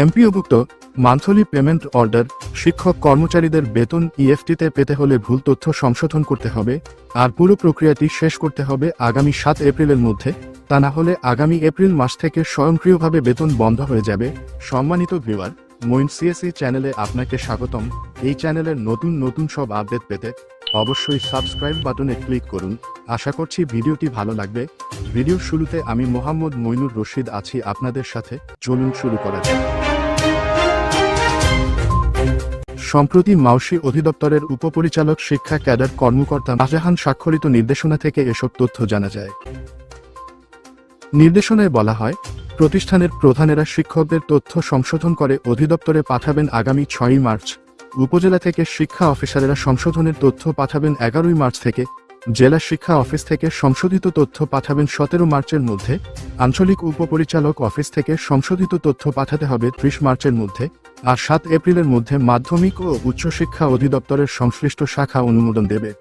এমপিওভুক্ত monthly payment order শিক্ষক কর্মচারীদের বেতন ইএফটিতে পেতে হলে ভুল তথ্য সংশোধন করতে হবে, আর পুরো প্রক্রিয়াটি শেষ করতে হবে আগামী সাত এপ্রিলের মধ্যে, তা না হলে আগামী এপ্রিল মাস থেকে স্বয়ংক্রিয়ভাবে বেতন বন্ধ হয়ে যাবে। সম্মানিত ভিউয়ার মইন সিএসি চ্যানেলে আপনাকে স্বাগতম। এই চ্যানেলের নতুন নতুন সব আপডেট পেতে অবশ্যই সাবস্ক্রাইব বাটনে ক্লিক করুন। আশা করছি ভিডিওটি ভালো লাগবে। ভিডিওর শুরুতে আমি মোহাম্মদ মইনুর রশিদ আছি আপনাদের সাথে। চলুন শুরু করা যাক। সম্প্রতি মাউসি অধিদপ্তরের উপপরিচালক শিক্ষা ক্যাডার কর্মকর্তা শাহজাহান স্বাক্ষরিত নির্দেশনা থেকে এসব তথ্য জানা যায়। নির্দেশনায় বলা হয়, প্রতিষ্ঠানের প্রধানেরা শিক্ষকদের তথ্য সংশোধন করে অধিদপ্তরে পাঠাবেন আগামী ছয়ই মার্চ। উপজেলা থেকে শিক্ষা অফিসারেরা সংশোধনের তথ্য পাঠাবেন এগারোই মার্চ থেকে। জেলা শিক্ষা অফিস থেকে সংশোধিত তথ্য পাঠাবেন সতেরো মার্চের মধ্যে। আঞ্চলিক উপপরিচালক অফিস থেকে সংশোধিত তথ্য পাঠাতে হবে ত্রিশ মার্চের মধ্যে। আর সাত এপ্রিলের মধ্যে মাধ্যমিক ও উচ্চশিক্ষা অধিদপ্তরের সংশ্লিষ্ট শাখা অনুমোদন দেবে।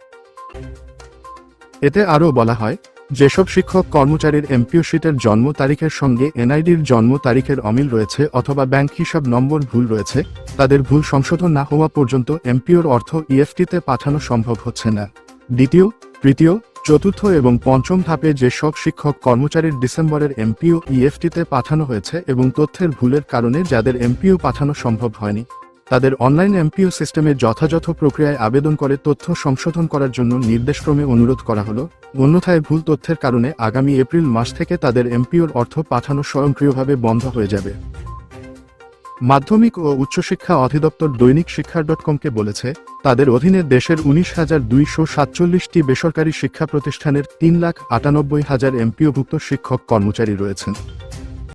এতে আরও বলা হয়, যেসব শিক্ষক কর্মচারীর এমপিও শীটের জন্ম তারিখের সঙ্গে এনআইডির জন্ম তারিখের অমিল রয়েছে অথবা ব্যাংক হিসাব নম্বর ভুল রয়েছে তাদের ভুল সংশোধন না হওয়া পর্যন্ত এমপিওর অর্থ ইএফটিতে পাঠানো সম্ভব হচ্ছে না। দ্বিতীয়, তৃতীয়, চতুর্থ এবং পঞ্চম ধাপে যেসব শিক্ষক কর্মচারীর ডিসেম্বরের এমপিও ইএফটিতে পাঠানো হয়েছে এবং তথ্যের ভুলের কারণে যাদের এমপিও পাঠানো সম্ভব হয়নি, তাদের অনলাইন এমপিও সিস্টেমে যথাযথ প্রক্রিয়ায় আবেদন করে তথ্য সংশোধন করার জন্য নির্দেশক্রমে অনুরোধ করা হলো। অন্যথায় ভুল তথ্যের কারণে আগামী এপ্রিল মাস থেকে তাদের এমপিওর অর্থ পাঠানো স্বয়ংক্রিয়ভাবে বন্ধ হয়ে যাবে। মাধ্যমিক ও উচ্চশিক্ষা অধিদপ্তর দৈনিক শিক্ষা ডট কমকে বলেছে, তাদের অধীনে দেশের উনিশ হাজার দুইশো সাতচল্লিশটি বেসরকারি শিক্ষা প্রতিষ্ঠানের তিন লাখ আটানব্বই হাজার এমপিওভুক্ত শিক্ষক কর্মচারী রয়েছেন।